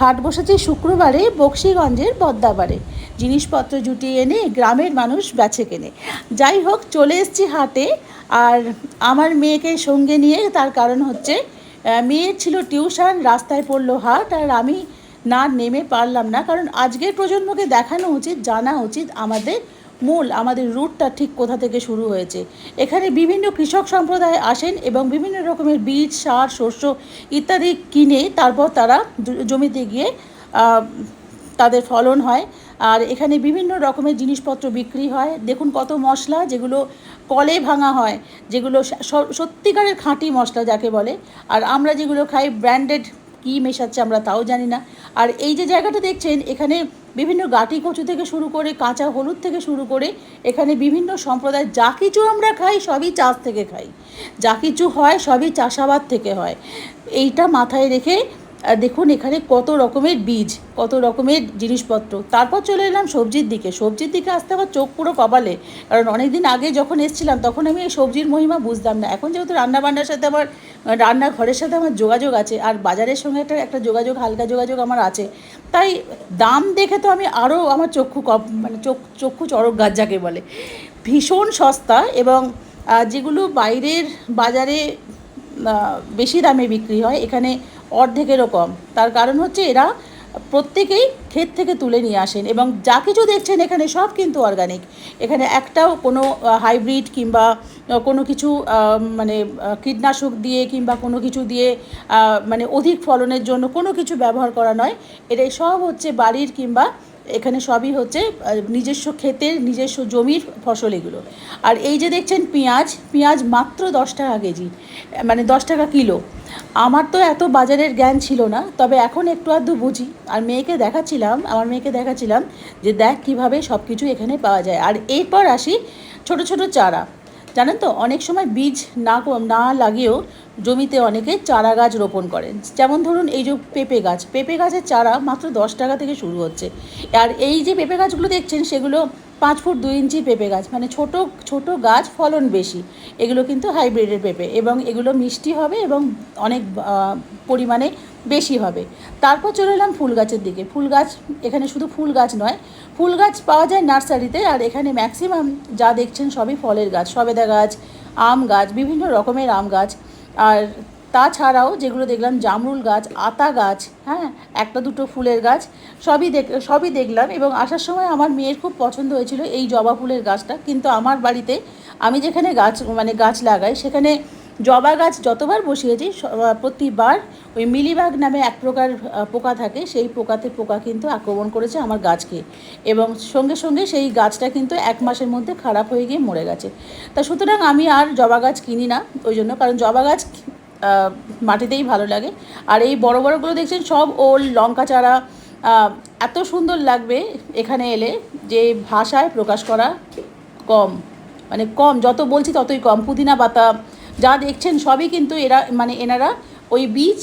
হাট বসেছে শুক্রবারে বক্সিগঞ্জের পদ্মাবাড়ে। জিনিসপত্র জুটিয়ে এনে গ্রামের মানুষ বেছে কেনে। যাই হোক, চলে এসছি হাটে। আর আমার মেয়েকে সঙ্গে নিয়ে তার কারণ হচ্ছে মেয়ে মেয়ের ছিল টিউশন, রাস্তায় পড়ল হাট, আর আমি না নেমে পারলাম না। কারণ আজকের প্রজন্মকে দেখানো উচিত, জানা উচিত আমাদের মূল আমাদের রুটটা ঠিক কোথা থেকে শুরু হয়েছে। এখানে বিভিন্ন কৃষক সম্প্রদায় আসেন এবং বিভিন্ন রকমের বীজ, সার, শস্য ইত্যাদি কিনে তারপর তারা জমিতে গিয়ে তাদের ফলন হয়। আর এখানে বিভিন্ন রকমের জিনিসপত্র বিক্রি হয়। দেখুন কত মশলা যেগুলো কলে ভাঙা হয়, যেগুলো সত্যিকারের খাঁটি মশলা যাকে বলে। আর আমরা যেগুলো খাই ব্র্যান্ডেড কী মেশাচ্ছে আমরা তাও জানি না। আর এই যে জায়গাটা দেখছেন, এখানে বিভিন্ন গাটি কচু থেকে শুরু করে কাঁচা হলুদ থেকে শুরু করে এখানে বিভিন্ন সম্প্রদায় যা কিছু আমরা খাই সবই চাষ থেকে খাই। যা কিছু হয় সবই চাষাবাদ থেকে হয়। এইটা মাথায় রেখে দেখুন, এখানে কত রকমের বীজ, কত রকমের জিনিসপত্র। তারপর চলে এলাম সবজির দিকে। সবজির দিকে আসতে আমার চোখ পুরো কপালে। কারণ অনেক দিন আগে যখন এসেছিলাম, তখন আমি এই সবজির মহিমা বুঝতাম না। এখন যেহেতু রান্নাবান্নার সাথে আমার রান্নাঘরের সাথে আমার যোগাযোগ আছে, আর বাজারের সঙ্গে একটা একটা যোগাযোগ, হালকা যোগাযোগ আমার আছে, তাই দাম দেখে তো আমি আরও আমার চক্ষু কপ মানে চোখ, চক্ষু চড়ক গাছ যাকে বলে। ভীষণ সস্তা এবং যেগুলো বাইরের বাজারে বেশি দামে বিক্রি হয়, এখানে অর্ধেকেরও কম। তার কারণ হচ্ছে এরা প্রত্যেকেই ক্ষেত থেকে তুলে নিয়ে আসেন এবং যা কিছু দেখছেন এখানে সব কিন্তু অর্গানিক এখানে একটাও কোনো হাইব্রিড কিংবা কোনো কিছু মানে কীটনাশক দিয়ে কিংবা কোনো কিছু দিয়ে মানে অধিক ফলনের জন্য কোনো কিছু ব্যবহার করা নয়। এটাই সব হচ্ছে বাড়ির কিংবা এখানে সবই হচ্ছে নিজস্ব ক্ষেতের নিজস্ব জমির ফসল এগুলো। আর এই যে দেখছেন পেঁয়াজ পেঁয়াজ মাত্র দশ টাকা কেজি মানে দশ টাকা কিলো। আমার তো এত বাজারের জ্ঞান ছিল না, তবে এখন একটু আধটু বুঝি। আর মেয়েকে দেখাচ্ছিলাম, আমার মেয়েকে দেখাচ্ছিলাম যে দেখ কীভাবে সব কিছু এখানে পাওয়া যায়। আর এরপর আসি ছোট ছোট চারা। জানেন তো, অনেক সময় বীজ না না লাগিয়েও জমিতে অনেকে চারা গাছ রোপণ করেন। যেমন ধরুন এই যে পেঁপে গাছ, পেঁপে গাছের চারা মাত্র দশ টাকা থেকে শুরু হচ্ছে। আর এই যে পেঁপে গাছগুলো দেখছেন, সেগুলো পাঁচ ফুট দুই ইঞ্চি পেঁপে গাছ মানে ছোট ছোট গাছ ফলন বেশি। এগুলো কিন্তু হাইব্রিডের পেঁপে এবং এগুলো মিষ্টি হবে এবং অনেক পরিমাণে বেশি হবে। তারপর চলে এলাম ফুল গাছের দিকে। ফুল গাছ, এখানে শুধু ফুল গাছ নয়, ফুল গাছ পাওয়া যায় নার্সারিতে আর এখানে ম্যাক্সিমাম যা দেখছেন সবই ফলের গাছ, সবেদা গাছ, আম গাছ, বিভিন্ন রকমের আম গাছ। আর তাছাড়াও যেগুলো দেখলাম, জামরুল গাছ, আতা গাছ হ্যাঁ একটা দুটো ফুলের গাছ, সবই দেখ, সবই দেখলাম এবং আসার সময় আমার মেয়ের খুব পছন্দ হয়েছিল এই জবা ফুলের গাছটা। কিন্তু আমার বাড়িতে আমি যেখানে গাছ মানে গাছ লাগাই, সেখানে জবা গাছ যতবার বসিয়েছি প্রতিবার ওই মিলিবাগ নামে এক প্রকার পোকা থাকে, সেই পোকাতে পোকা কিন্তু আক্রমণ করেছে আমার গাছকে। এবং সঙ্গে সঙ্গে সেই গাছটা কিন্তু এক মাসের মধ্যে খারাপ হয়ে গিয়ে মরে গেছে। তা সুতরাং আমি আর জবা গাছ কিনি না, ওই জন্য, কারণ জবা গাছ মাটিতেই ভালো লাগে। আর এই বড় বড়গুলো দেখছেন, সব ওল লঙ্কা চারা। এত সুন্দর লাগবে এখানে এলে যে ভাষায় প্রকাশ করা কম। মানে কম, যত বলছি ততই কম। পুদিনা পাতা যা দেখছেন সবই কিন্তু এরা মানে এনারা ওই বীজ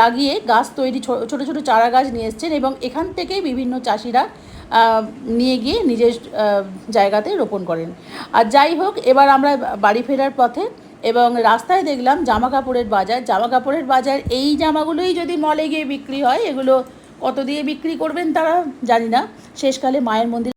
লাগিয়ে গাছ তৈরি ছোট ছোট চারা গাছ নিয়ে এসছেন এবং এখান থেকেই বিভিন্ন চাষিরা নিয়ে গিয়ে নিজের জায়গাতে রোপণ করেন। আর যাই হোক, এবার আমরা বাড়ি ফেরার পথে এবং রাস্তায় দেখলাম জামা কাপড়ের বাজার। জামা কাপড়ের বাজার, এই জামাগুলোই যদি মলে গিয়ে বিক্রি হয়, এগুলো কত দিয়ে বিক্রি করবেন তারা জানি না। শেষকালে মায়ের মন্দির